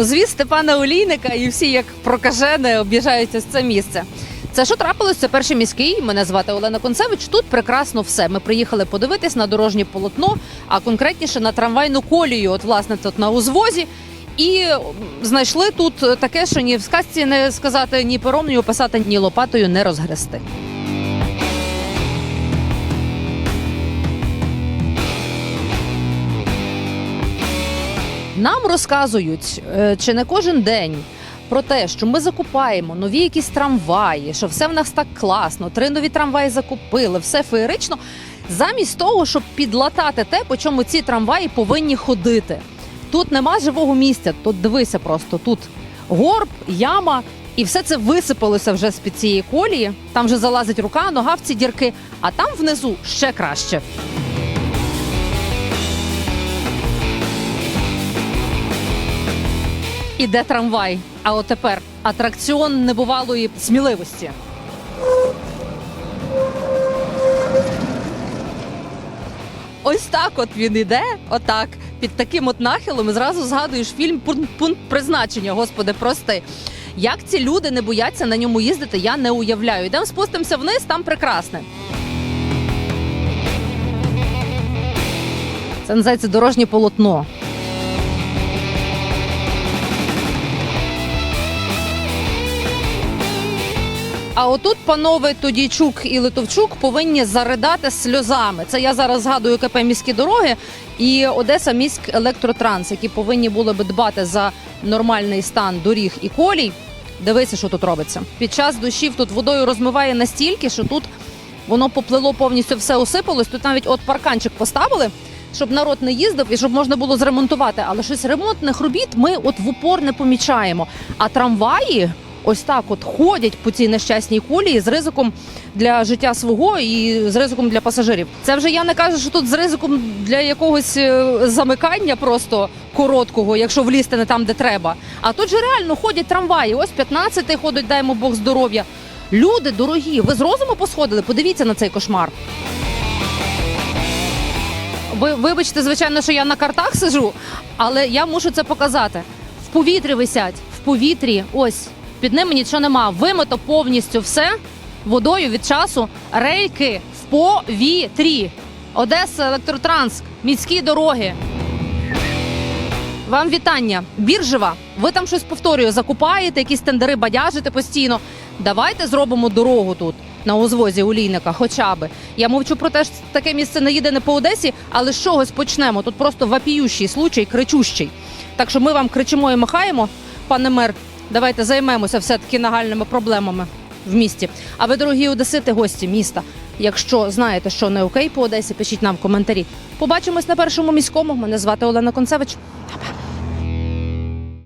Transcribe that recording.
Узвіз Степана Олійника і всі, як прокажени, об'їжджаються з це місце. Це що трапилось? Це перший міський. Мене звати Олена Концевич. Тут прекрасно все. Ми приїхали подивитись на дорожнє полотно, а конкретніше на трамвайну колію. От власне тут на узвозі. І знайшли тут таке, що ні в сказці не сказати, ні пером, ні описати, ні лопатою не розгрести. Нам розказують е, чи не кожен день про те, що ми закупаємо нові якісь трамваї, що все в нас так класно, три нові трамваї закупили, все феєрично. Замість того, щоб підлатати те, по чому ці трамваї повинні ходити. Тут нема живого місця. Тут дивися просто тут горб, яма, і все це висипалося вже з під цієї колії. Там вже залазить рука, нога в ці дірки, а там внизу ще краще. Іде трамвай. А от тепер атракціон небувалої сміливості. Ось так от він іде, отак, під таким от нахилом, і зразу згадуєш фільм «Пункт, призначення, господи, прости. Як ці люди не бояться на ньому їздити, я не уявляю. Йдемо спустимося вниз, там прекрасне. Це називається дорожнє полотно. А отут панове Тодійчук і Литовчук повинні заридати сльозами. Це я зараз згадую КП міські дороги і Одеса міськ електротранс, які повинні були би дбати за нормальний стан доріг і колій. Дивися, що тут робиться. Під час дощів тут водою розмиває настільки, що тут воно поплило повністю все осипалось. Тут навіть от парканчик поставили, щоб народ не їздив і щоб можна було зремонтувати. Але щось ремонтних робіт ми от в упор не помічаємо. А трамваї ось так от ходять по цій нещасній колії з ризиком для життя свого і з ризиком для пасажирів. Це вже я не кажу, що тут з ризиком для якогось е, замикання просто короткого, якщо влізти не там, де треба. А тут же реально ходять трамваї. Ось 15-й ходить, даємо Бог здоров'я. Люди дорогі, ви з розуму посходили? Подивіться на цей кошмар. Ви вибачте, звичайно, що я на картах сижу, але я мушу це показати. В повітрі висять, в повітрі, ось під ними нічого нема. Вимито повністю все водою від часу. Рейки в повітрі. Одеса, електротранс, міські дороги. Вам вітання. Біржева. Ви там щось повторюю, закупаєте, якісь тендери бадяжите постійно. Давайте зробимо дорогу тут. На узвозі олійника, хоча би. Я мовчу про те, що таке місце не їде не по Одесі, але з чогось почнемо. Тут просто вапіющий случай, кричущий. Так що ми вам кричимо і махаємо, пане мер. Давайте займемося все-таки нагальними проблемами в місті. А ви, дорогі одесити, гості міста. Якщо знаєте, що не окей по Одесі, пишіть нам в коментарі. Побачимось на першому міському. Мене звати Олена Концевич. Па-па.